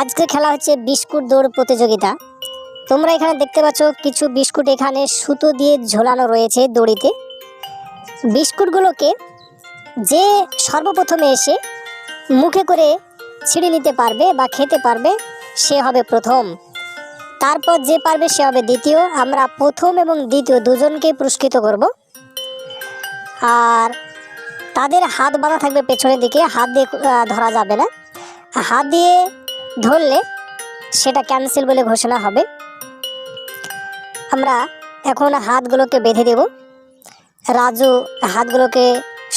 আজকে খেলা হচ্ছে বিস্কুট দৌড় প্রতিযোগিতা। তোমরা এখানে দেখতে পাচ্ছ কিছু বিস্কুট এখানে সুতো দিয়ে ঝোলানো রয়েছে দড়িতে। বিস্কুটগুলোকে যে সর্বপ্রথমে এসে মুখে করে ছিঁড়ে নিতে পারবে বা খেতে পারবে, সে হবে প্রথম। তারপর যে পারবে সে হবে দ্বিতীয়। আমরা প্রথম এবং দ্বিতীয় দুজনকেই পুরস্কৃত করব। আর তাদের হাত বাঁধা থাকবে পেছনের দিকে। হাত দিয়ে ধরা যাবে না। হাত দিয়ে ধরলে সেটা ক্যান্সেল বলে ঘোষণা হবে। আমরা এখন হাতগুলোকে বেঁধে দেব। রাজু হাতগুলোকে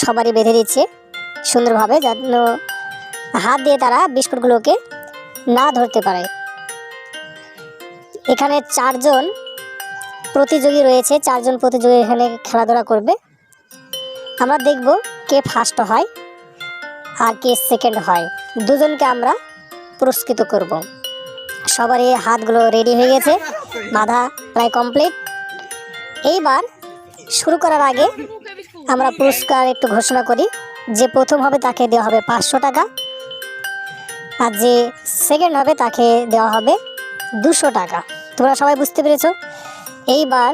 সবারই বেঁধে দিচ্ছে সুন্দরভাবে, যেন হাত দিয়ে তারা বিস্কুটগুলোকে না ধরতে পারে। এখানে চারজন প্রতিযোগী রয়েছে, চারজন প্রতিযোগী এখানে খেলাধুলা করবে। আমরা দেখব কে ফার্স্ট হয় আর কে সেকেন্ড হয়। দুজনকে আমরা পুরস্কৃত করব। সবারই হাতগুলো রেডি হয়ে গেছে, বাধা প্রায় কমপ্লিট এইবার শুরু করার আগে আমরা পুরস্কার একটু ঘোষণা করি, যে প্রথম হবে তাকে দেওয়া হবে পাঁচশো টাকা আর যে সেকেন্ড হবে তাকে দেওয়া হবে দুশো টাকা। তোমরা সবাই বুঝতে পেরেছ? এইবার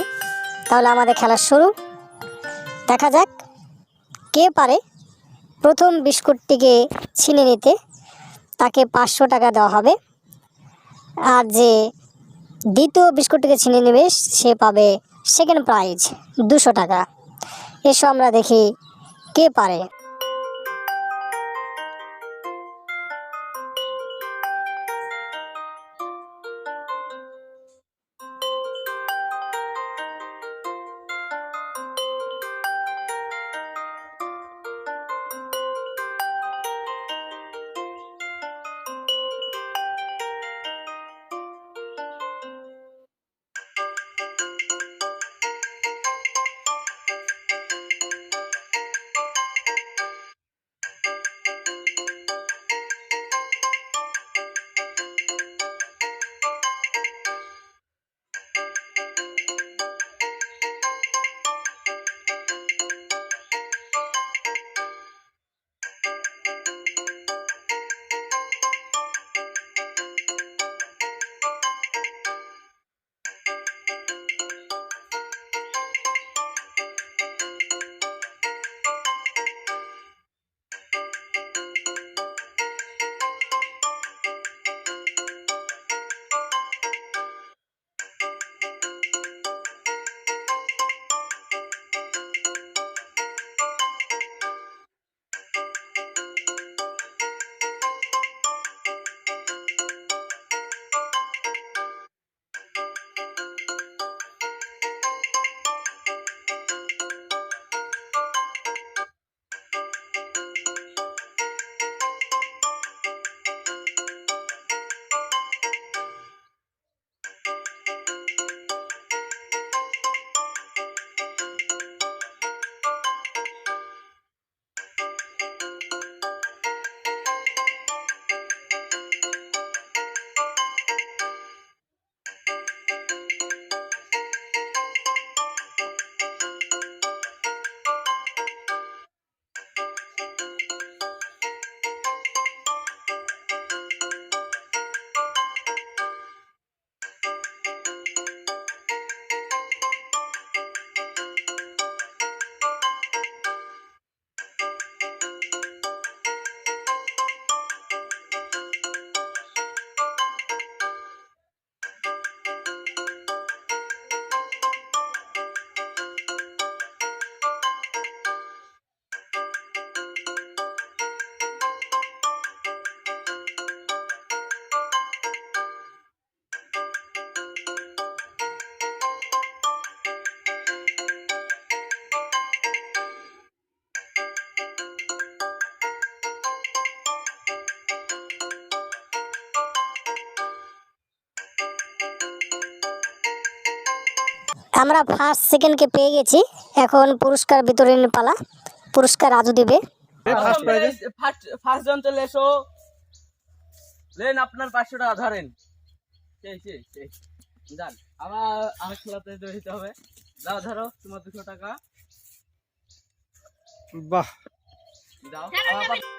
তাহলে আমাদের খেলা শুরু। দেখা যাক কে পারে প্রথম বিস্কুটটিকে ছিনে নিতে। তাকে পাঁচশো টাকা দেওয়া হবে। আর যে দ্বিতীয় বিস্কুটটিকে ছিনে নেবে, সে পাবে সেকেন্ড প্রাইজ দুশো টাকা। এসব আমরা দেখি কে পারে। আমরা ফার্স্ট সেকেন্ডকে পেয়ে গেছি। এখন পুরস্কার বিতরণের পালা। পুরস্কার রাজু দেবে? ফার্স্ট ফার্স্ট জন চলে এসো। লেন আপনার পাঁচশো টাকা ধরেন। সেই সেই সেই যান আমার আমার খেলাতে জড়িত হবে। যাও ধরো তোমার দুশো টাকা। বাহ। দাও পা-